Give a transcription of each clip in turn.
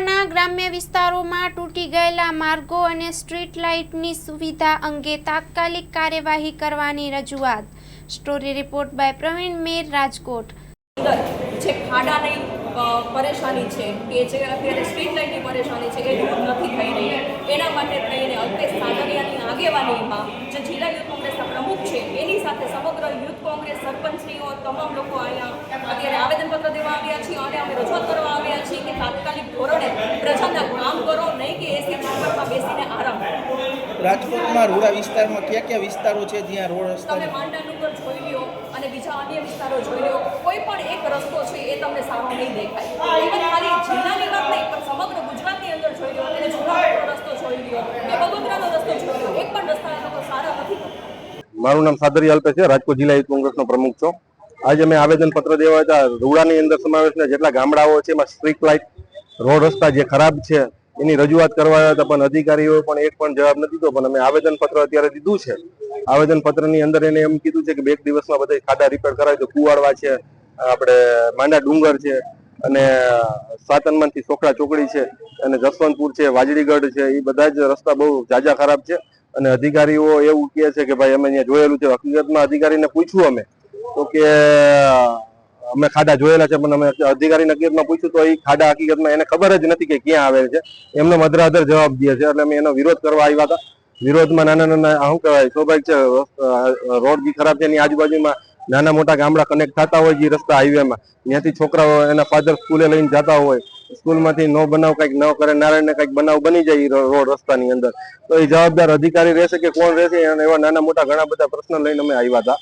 જિલ્લાના ગ્રામ્ય વિસ્તારોમાં તૂટી ગયેલા માર્ગો અને સ્ટ્રીટ લાઇટની સુવિધા અંગે તાત્કાલિક કાર્યવાહી કરવાની રજૂઆત. Story report by Pravin Mer Rajkot. જે ખાડાની અ, પરેશાની છે. કે જે અત્યારે સ્ટ્રીટ લાઇટની પરેશાની છે એ દૂર નથી થઈ રહી. એના માટે થઈને અલ્પેશ સાગરિયાની આગેવાનીમાં જે જિલ્લા યુથ કોંગ્રેસના પ્રમુખ છે એની સાથે સમગ્ર યુથ કોંગ્રેસ સરપંચશ્રીઓ તમામ લોકો અહીંયા અત્યારે આવેદનપત્ર દેવા આવ્યા છીએ અને અમે રજૂઆત કરવા આવ્યા છીએ કે તાત્કાલિક ધોરણે પ્રજાના કામ કરો નહીં કે એસી ચેમ્બરમાં બેસીને આરામ રાજકોટમાં રૂડા વિસ્તારમાં કયા કયા વિસ્તારો છે જ્યાં રોડ રસ્તા તમે પર જોઈ લ્યો અને બીજા અન્ય વિસ્તારો જોઈ લ્યો. કોઈ પણ એક રસ્તો છે એ તમને સારો નહીં દેખાય. ખાલી જિલ્લાની વાત નહીં, પણ સમગ્ર ગુજરાતની અંદર જોઈ લ્યો અને જુનાગઢનો રસ્તો જોઈ લ્યો કે વડોદરાનો રસ્તો જોઈ લ્યો એક પણ રસ્તા લોકો સારા નથી. મારું નામ સાદરી અલ્પે છે, રાજકોટ જિલ્લા યુથ કોંગ્રેસનો પ્રમુખ છું. આજે અમે આવેદન પત્ર દેવા હતા, રૂડાની અંદર સમાવેશના જેટલા ગામડાઓ છે, એમાં સ્ટ્રીટ લાઇટ રોડ રસ્તા જે ખરાબ છે, એની રજૂઆત કરવા હતા, પણ અધિકારીઓ પણ એક પણ જવાબ નથી દીધો, પણ અમે આવેદન પત્ર અત્યારે દીધું છે. આવેદન પત્રની અંદર એને એમ કીધું છે કે બે દિવસમાં બધા ખાડા રિપેર કરાવી તો કુવાડવા છે આપણે માંડા ડુંગર છે અને સાતનમાંથી સોખડા ચોકડી છે અને જસવંતપુર છે, વાજડીગઢ છે એ બધા જ રસ્તા બહુ જાજા ખરાબ છે. અને અધિકારીઓ એવું કહે છે કે ભાઈ અમે અહીંયા જોયેલું છે. હકીકતમાં અધિકારીને પૂછ્યું અમે તો કે, અમે ખાડા જોયેલા છે, પણ અમે અધિકારીને હકીકતમાં પૂછ્યું તો એ ખાડા હકીકતમાં એને ખબર જ નથી કે ક્યાં આવેલ છે. એમને મધરાધર જવાબ દે છે. એટલે અમે એનો વિરોધ કરવા આવ્યા હતા. વિરોધમાં નાના નાના શું કહેવાય, સ્વાભાવિક છે રોડ બી ખરાબ છે, એની આજુબાજુમાં નાના મોટા ગામડા કનેક્ટ થતા હોય જે રસ્તા હાઈવેમાં ત્યાંથી છોકરાઓ એના ફાધર સ્કૂલે લઈને જતા હોય. સ્કૂલમાંથી નો બનાવ કંઈક ન કરે, નારાયણને કંઈક બનાવ બની જાય રોડ રસ્તાની અંદર. તો એ જવાબદાર અધિકારી રહેશે કે કોણ રહેશે એવા નાના મોટા ઘણા બધા પ્રશ્ન લઈને અમે આવ્યા હતા.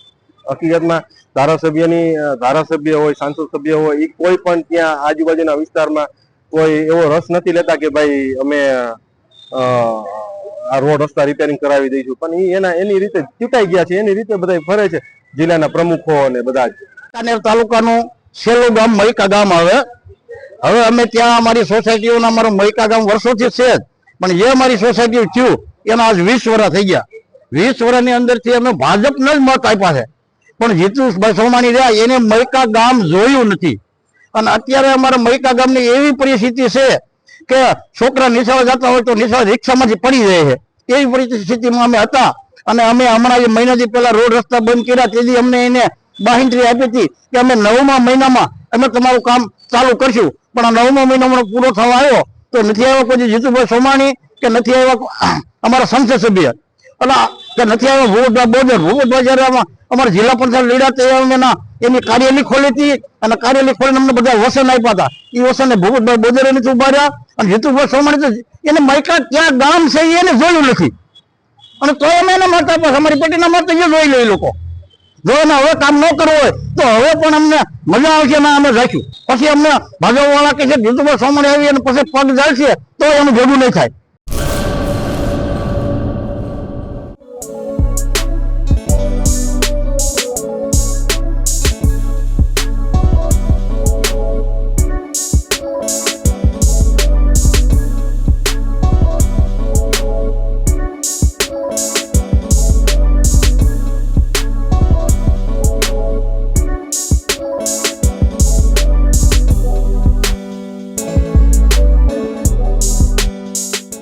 હકીકતમાં ધારાસભ્યની ધારાસભ્ય હોય, સાંસદ સભ્ય હોય એ કોઈ પણ ત્યાં આજુબાજુના વિસ્તારમાં કોઈ એવો રસ નથી લેતા કે ભાઈ અમે આ રોડ રસ્તા રિપેરિંગ કરાવી દઈશું. પણ એ એના, એની રીતે ચૂંટાઈ ગયા છે, એની રીતે બધા ફરે છે. જિલ્લાના પ્રમુખો અને બધા જ. તાલુકાનું છેલ્લું ગામ મૈકા ગામ આવે. હવે અમે ત્યાં અમારી સોસાયટીઓના અમારું મૈકા ગામ વર્ષોથી છે જ. પણ જે અમારી સોસાયટી થયું, એના આજ વીસ વર્ષ થઈ ગયા. વીસ વર્ષની અંદરથી અમે ભાજપને જ મત આપ્યા છે. પણ જીતુભાઈ સોમાણી રહ્યા, એને મૈકા ગામ જોયું નથી. અને અત્યારે અમારા મૈકા ગામની એવી પરિસ્થિતિ છે કે છોકરા નિશાળે જતા હોય તો નિશાળ રિક્ષામાંથી પડી જાય છે. એવી પરિસ્થિતિમાં અમે હતા. અને અમે હમણાં મહિનાથી પહેલા રોડ રસ્તા બંધ કર્યા, તેથી અમને એને બાહિંદ્રી આપી હતી કે અમે નવમા મહિનામાં અમે તમારું કામ ચાલુ કરશું. પણ આ નવમા મહિનામાં પૂરો થવા આવ્યો, તો નથી આવ્યો કોઈ જીતુભાઈ સોમાણી કે નથી આવ્યા અમારા સંસદ સભ્ય? એટલે કે નથી આવ્યો ભૂપતભાઈ બોદર ભૂપતભાઈ જયારે અમારા જિલ્લા પંચાયત લીડા તે એના એની કાર્યાલય ખોલી હતી અને કાર્યાલય ખોલીને અમને બધા વસન આપ્યા હતા. એ વસન ભૂપતભાઈ બોદરે નથી ઊભા રહ્યા અને જીતુભાઈ સોમાણી તો એને માયકા ક્યાં ગામ છે એને જોયું નથી. અને તો અમે એના માટે. અમારી પેટીના માટે એ જોઈ લે લોકો જો એને હવે કામ ન કરવું હોય, તો હવે પણ અમને મજા આવશે અને અમે રાખ્યું પછી અમને ભાજપવાળા કે છે, જીતુભાઈ સોમાણી આવી અને પછી પગ જાય છે તો એનું ભેગું નહીં થાય